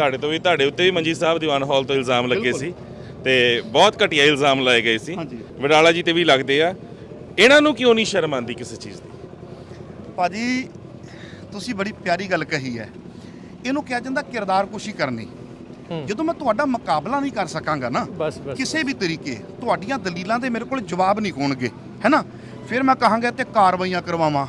ਤੁਹਾਡੇ ਤੋਂ ਵੀ ਤੁਹਾਡੇ ਉੱਤੇ ਵੀ ਮੰਜੀ ਸਾਹਿਬ ਦੀਵਾਨ ਹਾਲ ਤੋਂ ਇਲਜ਼ਾਮ ਲੱਗੇ ਸੀ ਤੇ ਬਹੁਤ ਘਟੀਆ ਇਲਜ਼ਾਮ ਲਾਏ ਗਏ ਸੀ। ਵਡਾਲਾ ਜੀ ਤੇ ਵੀ ਲੱਗਦੇ ਆ। ਇਹਨਾਂ ਨੂੰ ਕਿਉਂ ਨਹੀਂ ਸ਼ਰਮ ਆਉਂਦੀ ਕਿਸੇ ਚੀਜ਼ ਦੀ? ਭਾਜੀ ਤੁਸੀਂ ਬੜੀ ਪਿਆਰੀ ਗੱਲ ਕਹੀ ਹੈ। ਇਹਨੂੰ ਕਿਹਾ ਜਾਂਦਾ ਕਿਰਦਾਰ ਕੁਸ਼ੀ ਕਰਨੀ। ਜਦੋਂ ਮੈਂ ਤੁਹਾਡਾ ਮੁਕਾਬਲਾ ਨਹੀਂ ਕਰ ਸਕਾਂਗਾ ਨਾ ਕਿਸੇ ਵੀ ਤਰੀਕੇ ਤੁਹਾਡੀਆਂ ਦਲੀਲਾਂ ਦੇ ਮੇਰੇ ਕੋਲ ਜਵਾਬ ਨਹੀਂ ਹੋਣਗੇ ਹੈਨਾ? ਫਿਰ ਮੈਂ ਕਹਾਂਗਾ ਤੇ ਕਾਰਵਾਈਆਂ ਕਰਵਾਵਾਂ।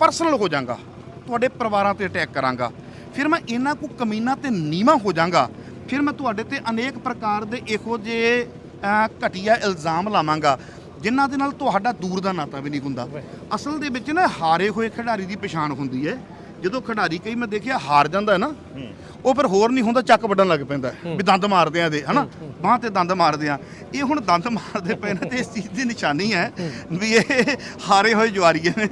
ਪਰਸਨਲ ਹੋ ਜਾਵਾਂਗਾ ਤੁਹਾਡੇ ਪਰਿਵਾਰਾਂ ਤੇ ਅਟੈਕ ਕਰਾਂਗਾ। ਫਿਰ ਮੈਂ ਇਹਨਾਂ ਕੋ ਕਮੀਨਾ ਤੇ ਨੀਵਾ ਹੋ ਜਾਵਾਂਗਾ। ਫਿਰ ਮੈਂ ਤੁਹਾਡੇ ਤੇ ਅਨੇਕ ਪ੍ਰਕਾਰ ਦੇ ਇਹੋ ਜਿਹੇ ਅਹ, ਘਟੀਆ ਇਲਜ਼ਾਮ ਲਾਵਾਂਗਾ ਜਿਨ੍ਹਾਂ ਦੇ ਨਾਲ ਤੁਹਾਡਾ ਦੂਰ ਦਾ ਨਾਤਾ ਵੀ ਨਹੀਂ ਹੁੰਦਾ। ਅਸਲ ਦੇ ਵਿੱਚ ਨਾ ਹਾਰੇ ਹੋਏ ਖਿਡਾਰੀ ਦੀ ਪਛਾਣ ਹੁੰਦੀ ਹੈ ਜਦੋਂ ਖਿਡਾਰੀ ਕਈ ਮੈਂ ਦੇਖਿਆ ਹਾਰ ਜਾਂਦਾ ਹੈ। ਨਾ ਉਹ ਫਿਰ ਹੋਰ ਨਹੀਂ ਹੁੰਦਾ ਚੱਕ ਵੱਢਣ ਲੱਗ ਪੈਂਦਾ। ਵੀ ਦੰਦ ਮਾਰਦੇ ਆ ਦੇ ਹਨਾ? ਬਾਹ ਤੇ ਦੰਦ ਮਾਰਦੇ ਆ। ਇਹ ਹੁਣ ਦੰਦ ਮਾਰਦੇ ਪਏ ਨੇ ਤੇ ਇਸ ਚੀਜ਼ ਦੀ ਨਿਸ਼ਾਨੀ ਹੈ ਵੀ ਇਹ ਹਾਰੇ ਹੋਏ ਜਵਾਰੀਏ ਨੇ।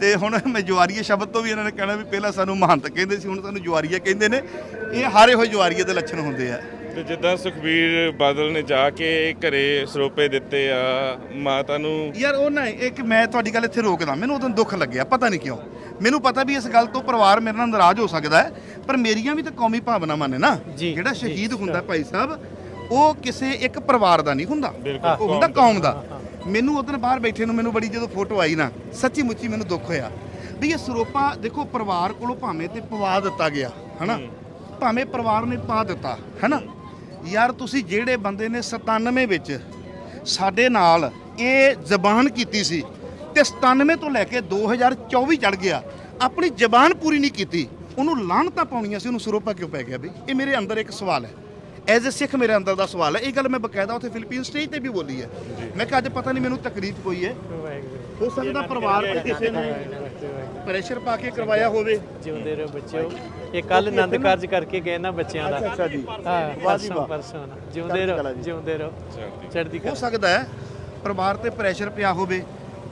ਤੇ ਹੁਣ ਮੈਂ ਜਵਾਰੀਏ ਸ਼ਬਦ ਤੋਂ ਵੀ ਇਹਨਾਂ ਨੇ ਕਹਿਣਾ ਵੀ ਪਹਿਲਾਂ ਸਾਨੂੰ ਮਹੰਤ ਕਹਿੰਦੇ ਸੀ ਹੁਣ ਸਾਨੂੰ ਜਵਾਰੀਏ ਕਹਿੰਦੇ ਨੇ। ਇਹ ਹਾਰੇ ਹੋਏ ਜਵਾਰੀਏ ਦੇ ਲੱਛਣ ਹੁੰਦੇ ਆ। ਤੇ ਜਿੱਦਾਂ ਸੁਖਬੀਰ ਬਾਦਲ ਨੇ ਜਾ ਕੇ ਘਰੇ ਸਰੋਪੇ ਦਿੱਤੇ ਆ ਮਾਤਾ ਨੂੰ ਯਾਰ ਉਹ ਨਾ ਇੱਕ ਮੈਂ ਤੁਹਾਡੀ ਗੱਲ ਇੱਥੇ ਰੋਕਦਾ ਮੈਨੂੰ ਉਦੋਂ ਦੁੱਖ ਲੱਗਿਆ ਪਤਾ ਨਹੀਂ ਕਿਉਂ। ਮੈਨੂੰ ਪਤਾ ਵੀ ਇਸ ਗੱਲ ਤੋਂ ਪਰਿਵਾਰ ਮੇਰੇ ਨਾਲ ਨਾਰਾਜ਼ ਹੋ ਸਕਦਾ ਹੈ ਪਰ ਮੇਰੀਆਂ ਵੀ ਤਾਂ ਕੌਮੀ ਭਾਵਨਾਵਾਂ ਨੇ ਨਾ। ਜਿਹੜਾ ਸ਼ਹੀਦ ਹੁੰਦਾ ਭਾਈ ਸਾਹਿਬ ਉਹ ਕਿਸੇ ਇੱਕ ਪਰਿਵਾਰ ਦਾ ਨਹੀਂ ਹੁੰਦਾ। ਉਹ ਹੁੰਦਾ ਕੌਮ ਦਾ। ਮੈਨੂੰ ਉਦੋਂ ਬਾਹਰ ਬੈਠੇ ਨੂੰ ਮੈਨੂੰ ਬੜੀ ਜਦੋਂ ਫੋਟੋ ਆਈ ਨਾ ਸੱਚੀ ਮੁੱਚੀ ਮੈਨੂੰ ਦੁੱਖ ਹੋਇਆ। ਵੀ ਇਹ ਸਰੋਪਾ ਦੇਖੋ ਪਰਿਵਾਰ ਕੋਲੋਂ ਭਾਵੇਂ ਤੇ ਪਵਾ ਦਿੱਤਾ ਗਿਆ ਹਨਾ? ਭਾਵੇਂ ਪਰਿਵਾਰ ਨੇ ਪਾ ਦਿੱਤਾ ਹਨਾ? ਯਾਰ ਤੁਸੀਂ ਜਿਹੜੇ ਬੰਦੇ ਨੇ 97 ਵਿੱਚ ਸਾਡੇ ਨਾਲ ਇਹ ਜ਼ਬਾਨ ਕੀਤੀ ਸੀ ਤੇ 97 ਤੋਂ ਲੈ ਕੇ 2024 ਚੜ ਗਿਆ ਆਪਣੀ ਜ਼ਬਾਨ ਪੂਰੀ ਨਹੀਂ ਕੀਤੀ ਉਹਨੂੰ ਲਾਹਨਤਾਂ ਪਾਉਣੀਆਂ ਸੀ ਉਹਨੂੰ ਸਰੋਪਾ ਕਿਉਂ ਪੈ ਗਿਆ ਬਈ? ਇਹ ਮੇਰੇ ਅੰਦਰ ਇੱਕ ਸਵਾਲ ਹੈ। ਐਜ਼ ਅ ਸਿੱਖ ਮੇਰੇ ਅੰਦਰ ਦਾ ਸਵਾਲ ਹੈ ਇਹ ਗੱਲ ਮੈਂ ਬਕਾਇਦਾ ਉੱਥੇ ਫਿਲੀਪੀਨ ਸਟੇਜ ਤੇ ਵੀ ਬੋਲੀ ਹੈ। ਮੈਂ ਕਿਹਾ ਅੱਜ ਪਤਾ ਨਹੀਂ ਮੈਨੂੰ ਤਕਲੀਫ ਕੋਈ ਹੈ। ਹੋ ਸਕਦਾ ਪਰਿਵਾਰ ਤੇ ਕਿਸੇ ਨੇ ਪ੍ਰੈਸ਼ਰ ਪਾ ਕੇ ਕਰਵਾਇਆ ਹੋਵੇ। ਜਿਉਂਦੇ ਰਹੋ ਬੱਚਿਓ। ਇਹ ਕੱਲ ਆਨੰਦ ਕਾਰਜ ਕਰਕੇ ਗਏ ਨਾ ਬੱਚਿਆਂ ਦਾ। ਅੱਛਾ ਜੀ। ਹਾਂ ਵਾਹ ਜੀ ਪਰਸੋਂ। ਜਿਉਂਦੇ ਰਹੋ ਜਿਉਂਦੇ ਰਹੋ। ਚੜ੍ਹਦੀ ਹੋ ਸਕਦਾ ਹੈ ਪਰਿਵਾਰ ਤੇ ਪ੍ਰੈਸ਼ਰ ਪਿਆ ਹੋਵੇ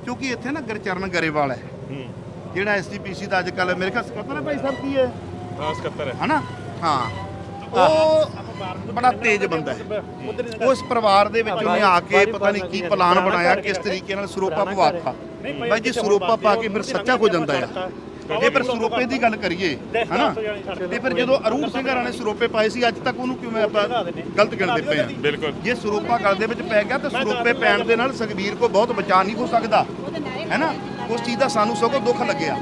ਕਿਉਂਕਿ ਇੱਥੇ ਨਾ ਗਰਚਰਨ ਗਰੇਵਾਲ ਹੈ। ਜਿਹੜਾ ਐਸਜੀਪੀਸੀ ਦਾ ਅੱਜ ਕੱਲ ਮੇਰੇ ਖਿਆਲ ਸਕੱਤਰ ਹੈ ਭਾਈ ਸਾਹਿਬ ਕੀ ਹੈ? ਖਾਸ ਕੱਤਰ ਹੈ। ਹਨਾ? ਹਾਂ। ਉਹ ਬੜਾ ਤੇਜ਼ ਬੰਦਾ ਹੈ। ਉਸ ਪਰਿਵਾਰ ਦੇ ਵਿੱਚ ਉਹਨੇ ਆ ਕੇ ਪਤਾ ਨਹੀਂ ਕੀ ਪਲਾਨ ਬਣਾਇਆ ਕਿਸ ਤਰੀਕੇ ਨਾਲ ਸਰੋਪਾ ਪਵਾਤਾ। ਬਾਈ ਜੀ ਸਰੋਪਾ ਪਾ ਕੇ ਫਿਰ ਸੱਚਾ ਹੋ ਜਾਂਦਾ ਆ। ਜੇ ਪਰ ਸਰੋਪੇ ਦੀ ਗੱਲ ਕਰੀਏ ਹਨਾ? ਤੇ ਫਿਰ ਜਦੋਂ ਅਰੂਣ ਸਿੰਘ ਹਰਾਂ ਨੇ ਸਰੋਪੇ ਪਾਏ ਸੀ ਅੱਜ ਤੱਕ ਉਹਨੂੰ ਕਿਵੇਂ ਆਪਾਂ ਗਲਤ ਗਿਣਦੇ ਪਏ ਆ? ਬਿਲਕੁਲ। ਜੇ ਸਰੋਪਾ ਗਲ ਦੇ ਵਿੱਚ ਪੈ ਗਿਆ ਤਾਂ ਸਰੋਪੇ ਪੈਣ ਦੇ ਨਾਲ ਸੁਖਬੀਰ ਕੋ ਬਹੁਤ ਬਚਾ ਨਹੀਂ ਹੋ ਸਕਦਾ ਹੈਨਾ? ਉਸ ਚੀਜ਼ ਦਾ ਸਾਨੂੰ ਸਗੋਂ ਦੁੱਖ ਲੱਗਿਆ।